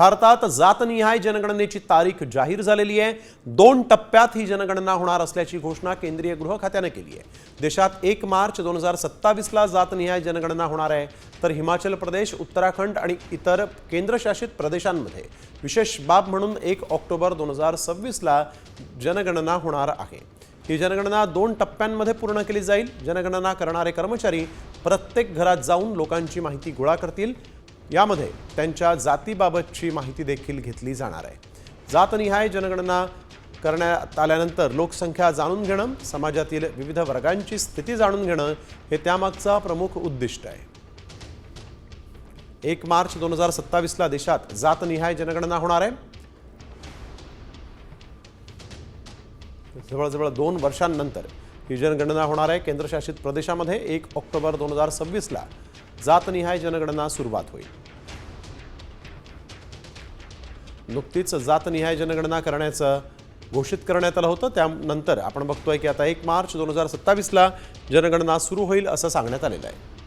भारतात जातनिहाय जनगणनेची तारीख जाहीर झालेली आहे. दोन टप्प्यात ही जनगणना होणार असल्याची घोषणा केंद्रीय गृह खात्याने केली आहे. देशात एक मार्च दोन हजार सत्तावीसला जातनिहाय जनगणना होणार आहे. तर हिमाचल प्रदेश उत्तराखंड आणि इतर केंद्रशासित प्रदेशांमध्ये विशेष बाब म्हणून एक ऑक्टोबर दोन हजार सव्वीसला जनगणना होणार आहे. ही जनगणना दोन टप्प्यांमध्ये पूर्ण केली जाईल. जनगणना करणारे कर्मचारी प्रत्येक घरात जाऊन लोकांची माहिती गोळा करतील. यामध्ये त्यांच्या जातीबाबतची माहिती देखील घेतली जाणार आहे. जातनिहाय जनगणना करण्यात आल्यानंतर लोकसंख्या जाणून घेणं समाजातील विविध वर्गांची स्थिती जाणून घेणं हे त्यामागचा प्रमुख उद्दिष्ट आहे. एक मार्च दोन हजार सत्तावीसला देशात जातनिहाय जनगणना होणार आहे. जवळजवळ दोन वर्षांनंतर ही जनगणना होणार आहे. केंद्रशासित प्रदेशामध्ये एक ऑक्टोबर दोन हजार सव्वीसला जातनिहाय जनगणना सुरुवात होईल. नुकतीच जातनिहाय जनगणना करण्याचं घोषित करण्यात आलं होतं. त्यानंतर आपण बघतोय की आता एक मार्च दोन हजार सत्तावीसला जनगणना सुरू होईल असं सांगण्यात आलेलं आहे.